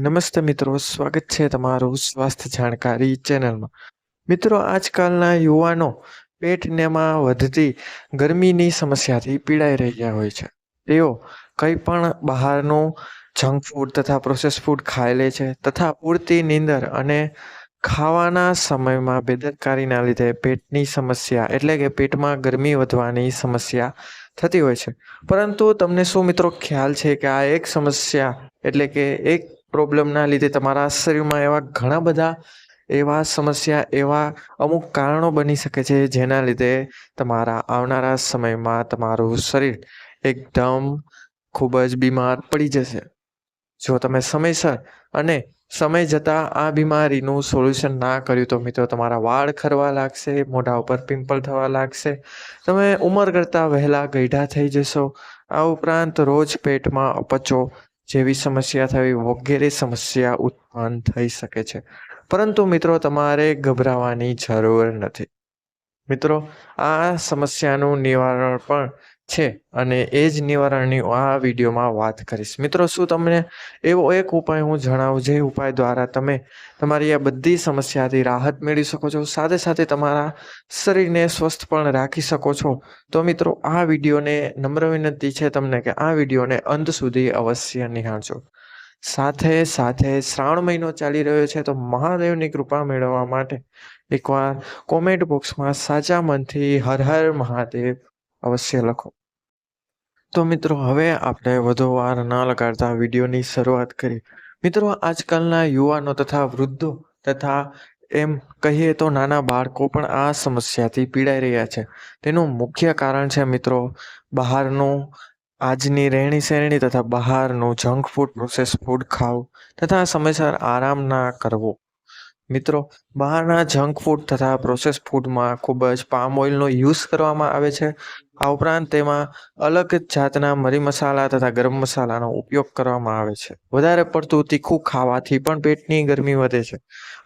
નમસ્તે મિત્રો, સ્વાગત છે તમારું સ્વાસ્થ્ય જાણકારી ચેનલમાં. મિત્રો, આજકાલના યુવાનો પેટનેમાં વધતી ગરમીની સમસ્યાથી પીડાઈ રહ્યા હોય છે. તેઓ કંઈ પણ બહારનું જંક ફૂડ તથા પ્રોસેસ ફૂડ ખાઈ લે છે તથા પૂરતી નીંદર અને ખાવાના સમયમાં બેદરકારીના લીધે પેટની સમસ્યા એટલે કે પેટમાં ગરમી વધવાની સમસ્યા થતી હોય છે. પરંતુ તમને શું મિત્રો ખ્યાલ છે કે આ એક સમસ્યા એટલે કે એક પ્રોબ્લેમના લીધે તમારા શરીરમાં એવા ઘણા બધા એવા સમસ્યા, એવા અમુક કારણો બની શકે છે જેના લીધે તમારા આવનારા સમયમાં તમારું શરીર એકદમ ખૂબ જ બીમાર પડી જશે. જો તમે સમયસર અને સમય જતાં આ બીમારીનું સોલ્યુશન ના કર્યું તો મિત્રો તમારા વાળ ખરવા લાગશે, મોઢા ઉપર પિમ્પલ થવા લાગશે, તમે ઉંમર કરતાં વહેલા ગઈઢા થઈ જશો. આ ઉપરાંત રોજ પેટમાં અપચો જેવી સમસ્યા થવી વગેરે સમસ્યા ઉત્પન્ન થઈ શકે છે. પરંતુ મિત્રો, તમારે ગભરાવાની જરૂર નથી. મિત્રો, આ સમસ્યાનું નિવારણ પણ છે અને એ જ નિવારણની આ વિડીયોમાં વાત કરીશ. મિત્રો, શું તમને એવો એક ઉપાય હું જણાવું જે ઉપાય દ્વારા તમે તમારી આ બધી સમસ્યાથી રાહત મેળવી શકો છો, સાથે સાથે તમારા શરીરને સ્વસ્થ પણ રાખી શકો છો? તો મિત્રો, આ વિડીયોને નમ્ર વિનંતી છે તમને કે આ વિડીયોને અંત સુધી અવશ્ય નિહાળજો. સાથે સાથે શ્રાવણ મહિનો ચાલી રહ્યો છે, તો મહાદેવની કૃપા મેળવવા માટે એકવાર કોમેન્ટ બોક્સમાં સાચા મનથી હર હર મહાદેવ અવશ્ય લખો. તો મિત્રો, હવે આપણે વધુ વાર ન લગાડતા વિડીયોની શરૂઆત કરી મિત્રો, આજકાલના યુવાનો તથા વૃદ્ધો તથા એમ કહીએ તો નાના બાળકો પણ આ સમસ્યાથી પીડાઈ રહ્યા છે. તેનું મુખ્ય કારણ છે મિત્રો, બહારનું આજની રહેણી સહેણી તથા બહારનું જંક ફૂડ પ્રોસેસ, ફૂડ ખાવું તથા સમયસર આરામ ના કરવો. મિત્રો, બહારના જંક ફૂડ તથા પ્રોસેસ ફૂડમાં ખૂબ જ પામ ઓઇલનો યુઝ કરવામાં આવે છે. આ ઉપરાંત તેમાં અલગ જાતના મરી મસાલા તથા ગરમ મસાલાનો ઉપયોગ કરવામાં આવે છે. વધારે પડતું તીખું ખાવાથી પણ પેટની ગરમી વધે છે.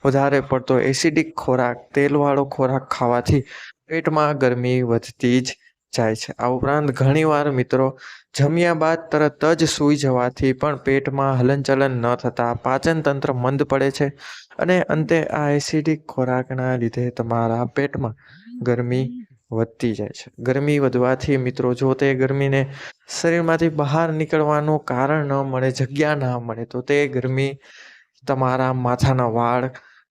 વધારે પડતો એસિડિક ખોરાક, તેલવાળો ખોરાક ખાવાથી પેટમાં ગરમી વધતી જ જાય છે. આ ઉપરાંત ઘણીવાર મિત્રો જમ્યા બાદ તરત જ સૂઈ જવાથી પણ પેટમાં હલનચલન ન થતાં પાચન તંત્ર મંદ પડે છે અને અંતે આ એસિડિક ખોરાકના લીધે તમારા પેટમાં ગરમી વધતી જાય છે. ગરમી વધવાથી મિત્રો જો તે ગરમીને શરીરમાંથી બહાર નીકળવાનું કારણ ન મળે, જગ્યા ના મળે તો તે ગરમી તમારા માથાના વાળ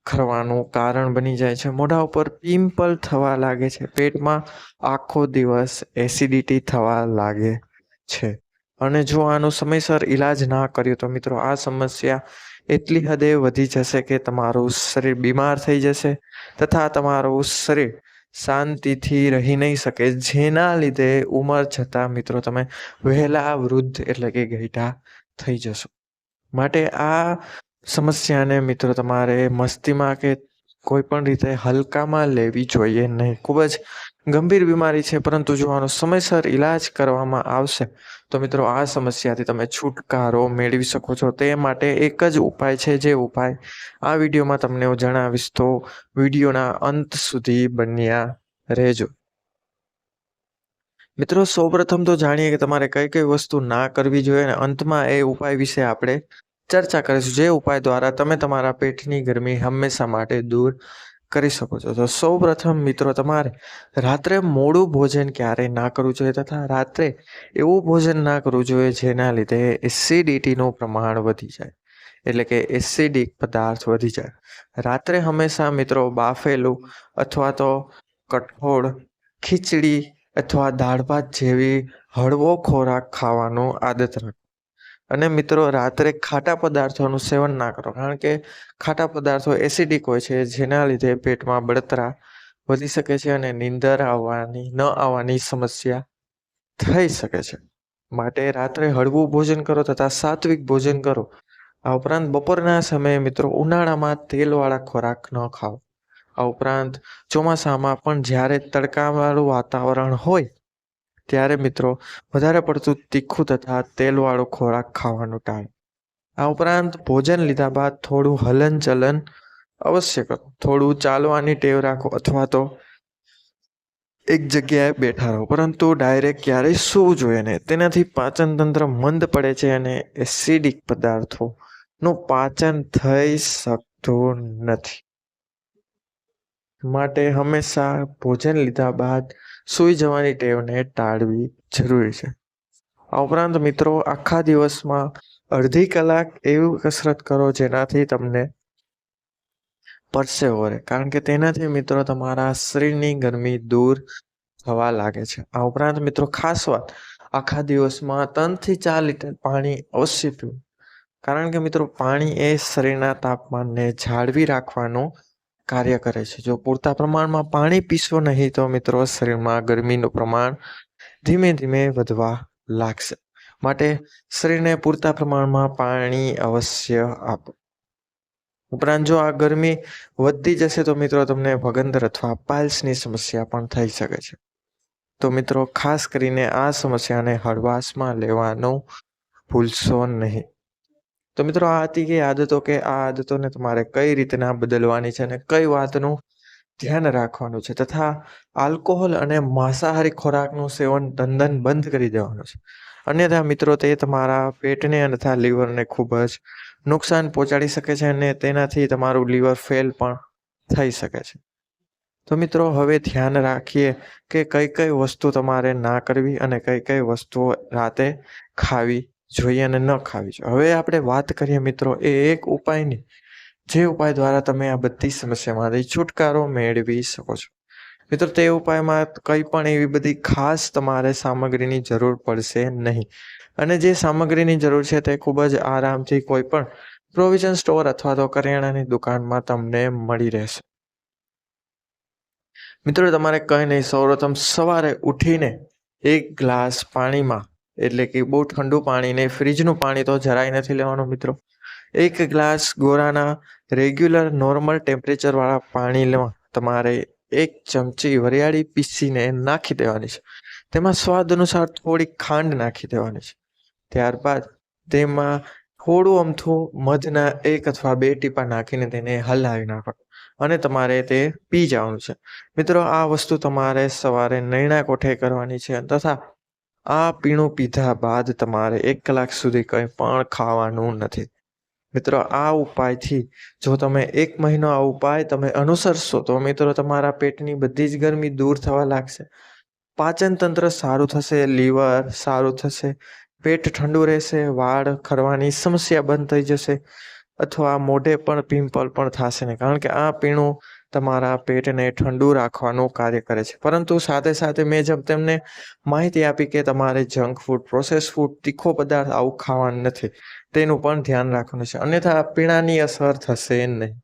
ખરવાનું કારણ બની જાય છે. મોઢા ઉપર પિમ્પલ થવા લાગે છે. પેટમાં આખો દિવસ એસિડિટી થવા લાગે છે. અને જો આનો સમયસર ઈલાજ ના કર્યો તો મિત્રો આ સમસ્યા એટલી હદે વધી જશે કે તમારું શરીર બીમાર થઈ જશે તથા તમારું શરીર શાંતિથી રહી નહીં શકે. જેના લીધે ઉંમર જતા મિત્રો તમે વહેલા વૃદ્ધ એટલે કે ગઈઢા થઈ જશો. માટે આ સમસ્યાને મિત્રો, તમારે મસ્તીમાં કે કોઈ પણ રીતે હલકામાં લેવી જોઈએ નહીં. ખૂબ જ ગંભીર બીમારી છે, પરંતુ જો આનો સમયસર ઈલાજ કરવામાં આવશે. તો મિત્રો, આ સમસ્યાથી તમે છુટકારો મેળવી શકો છો. તે માટે એક જ ઉપાય છે, જે ઉપાય આ વિડીયોમાં તમને હું જણાવીશ. તો વિડીયોના અંત સુધી બન્યા રહેજો. મિત્રો, સૌપ્રથમ તો જાણીએ કે તમારે કઈ કઈ વસ્તુ ના કરવી જોઈએ અને અંતમાં એ ઉપાય વિશે આપણે ચર્ચા કરીશું જે ઉપાય દ્વારા તમે તમારા પેટની ગરમી હંમેશા માટે દૂર કરી શકો છો. તો સૌ પ્રથમ મિત્રો તમારે રાત્રે મોડું ભોજન ક્યારેય ના કરવું જોઈએ તથા રાત્રે એવું ભોજન ના કરવું જોઈએ જેના લીધે એસિડિટીનું પ્રમાણ વધી જાય. એટલે કે એસિડિક પદાર્થ વધી જાય. રાત્રે હંમેશા મિત્રો બાફેલું અથવા તો કઠોળ, ખીચડી અથવા દાળ ભાત જેવી હળવો ખોરાક ખાવાનો આદત રાખો. અને મિત્રો, રાત્રે ખાટા પદાર્થોનું સેવન ના કરો, કારણ કે ખાટા પદાર્થો એસિડિક હોય છે, જેના લીધે પેટમાં બળતરા વધી શકે છે અને નીંદર આવવાની, ન આવવાની સમસ્યા થઈ શકે છે. માટે રાત્રે હળવું ભોજન કરો તથા સાત્વિક ભોજન કરો. આ ઉપરાંત બપોરના સમયે મિત્રો, ઉનાળામાં તેલવાળા ખોરાક ન ખાઓ. આ ઉપરાંત ચોમાસામાં પણ જ્યારે તડકાવાળું વાતાવરણ હોય ત્યારે મિત્રો, વધારે પડતું તીખું તથા તેલવાળો ખોરાક ખાવાનું ટાળો આ ઉપરાંત ભોજન લીધા બાદ થોડું હલનચલન અવશ્ય કરો. થોડું ચાલવાની ટેવ રાખો અથવા તો એક જગ્યાએ બેઠા રહો. પરંતુ ડાયરેક્ટ ક્યારેય સૂવું જોઈએ નહીં. તેનાથી પાચન તંત્ર મંદ પડે છે અને એસિડિક પદાર્થો નું પાચન થઈ શકતું નથી. માટે હંમેશા ભોજન લીધા બાદ સૂઈ જવાની ટેવને ટાળવી જરૂરી છે. આ ઉપરાંત મિત્રો, આખા દિવસમાં અડધી કલાક એવી કસરત કરો જેનાથી તમને પરસેવો રહે કારણ કે તેનાથી મિત્રો તમારા શરીરની ગરમી દૂર થવા લાગે છે. આ ઉપરાંત મિત્રો, ખાસ વાત, આખા દિવસમાં ત્રણથી ચાર લીટર પાણી અવશ્ય પીવું. કારણ કે મિત્રો, પાણી એ શરીરના તાપમાનને જાળવી રાખવાનું કાર્ય કરે છે. જો પૂરતા પ્રમાણમાં પાણી પીશો નહીં તો મિત્રો શરીરમાં ગરમીનું પ્રમાણ ધીમે ધીમે વધવા લાગશે. માટે શરીરને પૂરતા પ્રમાણમાં પાણી અવશ્ય આપો. ઉપરાંત જો આ ગરમી વધતી જશે તો મિત્રો તમને ભગંદર અથવા પાલ્સની સમસ્યા પણ થઈ શકે છે. તો મિત્રો ખાસ કરીને આ સમસ્યાને હળવાશમાં લેવાનું ભૂલશો નહીં. તો મિત્રો, આ હતી કે આદતો કે આ આદતોને તમારે કઈ રીતના બદલવાની છે અને કઈ વાતનું ધ્યાન રાખવાનું છે તથા આલ્કોહોલ અને માંસાહારી ખોરાકનું સેવન દંદન બંધ કરી દેવાનું છે. અન્યથા મિત્રો, તે તમારા પેટને તથા લીવરને ખૂબ જ નુકસાન પહોંચાડી શકે છે અને તેનાથી તમારું લીવર ફેલ પણ થઈ શકે છે. તો મિત્રો, હવે ધ્યાન રાખીએ કે કઈ કઈ વસ્તુ તમારે ના કરવી અને કઈ કઈ વસ્તુઓ રાતે ખાવી જોઈએ અને ન ખાવી જોઈએ. હવે આપણે વાત કરીએ મિત્રો, એ એક ઉપાયની જે ઉપાય દ્વારા તમે આ બધી સમસ્યામાંથી છુટકારો મેળવી શકો છો. મિત્રો, તે ઉપાયમાં કંઈ પણ એવી બધી ખાસ તમારે સામગ્રીની જરૂર પડશે નહીં. અને જે સામગ્રીની જરૂર છે તે ખૂબ જ આરામથી કોઈ પણ પ્રોવિઝન સ્ટોર અથવા તો કરિયાણાની દુકાનમાં તમને મળી રહેશે. મિત્રો, તમારે કંઈ નહીં. સૌપ્રથમ સવારે ઉઠીને એક ગ્લાસ પાણીમાં એટલે કે બહુ ઠંડુ પાણી નહીં ફ્રીજનું પાણી તો જરાય નથી લેવાનું મિત્રો. એક ગ્લાસ ગોરાના રેગ્યુલર નોર્મલ ટેમ્પરેચરવાળા પાણીમાં તમારે એક ચમચી વરિયાળી પીસીને નાખી દેવાની છે. તેમાં સ્વાદ અનુસાર થોડી ખાંડ નાખી દેવાની છે. ત્યારબાદ તેમાં થોડું અમથું મધના એક અથવા બે ટીપા નાખીને તેને હલાવી નાખો અને તમારે તે પી જવાનું છે. મિત્રો, આ વસ્તુ તમારે સવારે નૈણા કોઠે કરવાની છે તથા આ પીણું પીધા બાદ તમારે એક કલાક સુધી કંઈ પણ ખાવાનું નથી. મિત્રો, આ ઉપાયથી જો તમે એક મહિનો આ ઉપાય તમે અનુસરશો, તો મિત્રો, તમારા પેટની બધી જ ગરમી દૂર થવા લાગશે. પાચન તંત્ર સારું થશે, લીવર સારું થશે, પેટ ઠંડુ રહેશે, વાળ ખરવાની સમસ્યા બંધ થઈ જશે. અથવા મોઢે પણ પિમ્પલ પણ થશે નહીં. કારણ કે આ પીણું તમારા પેટને ઠંડુ રાખવાનું કાર્ય કરે છે. પરંતુ સાથે સાથે મેં જેમ તેમને માહિતી આપી કે તમારે જંક ફૂડ, પ્રોસેસ ફૂડ, તીખો પદાર્થ આવું ખાવાનું નથી. તેનું પણ ધ્યાન રાખવાનું છે. અન્યથા પીણાની અસર થશે નહીં.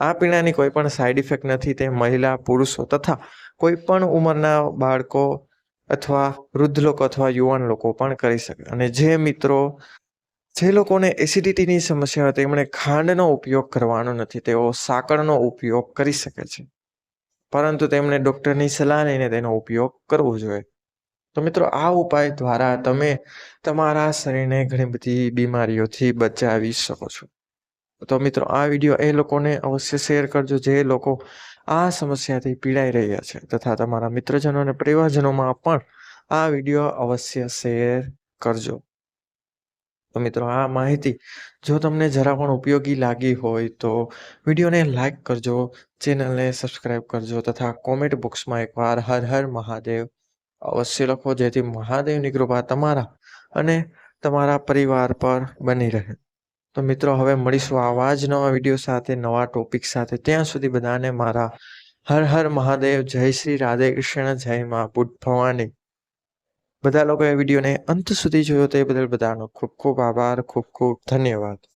આ પીણાની કોઈ પણ સાઈડ ઇફેક્ટ નથી. તે મહિલા, પુરુષો તથા કોઈ પણ ઉંમરના બાળકો અથવા વૃદ્ધ લોકો અથવા યુવાન લોકો પણ કરી શકે. અને જે મિત્રો જે લોકોને એસિડિટીની સમસ્યા હોય, તેમણે ખાંડનો ઉપયોગ કરવાનો નથી. તેઓ સાકરનો ઉપયોગ કરી શકે છે. પરંતુ તેમણે ડૉક્ટરની સલાહ લઈને તેનો ઉપયોગ કરવો જોઈએ. તો મિત્રો, આ ઉપાય દ્વારા તમે તમારા શરીરને ઘણી બધી બીમારીઓથી બચાવી શકો છો. તો મિત્રો, આ વીડિયો એ લોકોને અવશ્ય શેર કરજો જે લોકો આ સમસ્યાથી પીડાઈ રહ્યા છે. તથા તમારા મિત્રજનો અને પરિવારજનોમાં પણ આ વીડિયો અવશ્ય શેર કરજો. તો મિત્રો આ માહિતી જો તમને જરા પણ ઉપયોગી લાગી હોય તો વિડીયોને લાઈક કરજો, ચેનલને સબસ્ક્રાઈબ કરજો તથા કોમેન્ટ બોક્સમાં એકવાર હર હર મહાદેવ અવશ્ય લખો, જેથી મહાદેવની કૃપા તમારા અને તમારા પરિવાર પર બની રહે. તો મિત્રો હવે મળીશું આવા જ નવા વીડિયો સાથે, નવા ટોપિક સાથે. ત્યાં સુધી બધાને મારા હર હર મહાદેવ, જય શ્રી રાધે કૃષ્ણ, જય મા બુદ્ધ ભવાની. બધા લોકોએ વિડીયોને અંત સુધી જોયો તે બદલ બધાનો ખૂબ ખૂબ આભાર, ખૂબ ખૂબ ધન્યવાદ.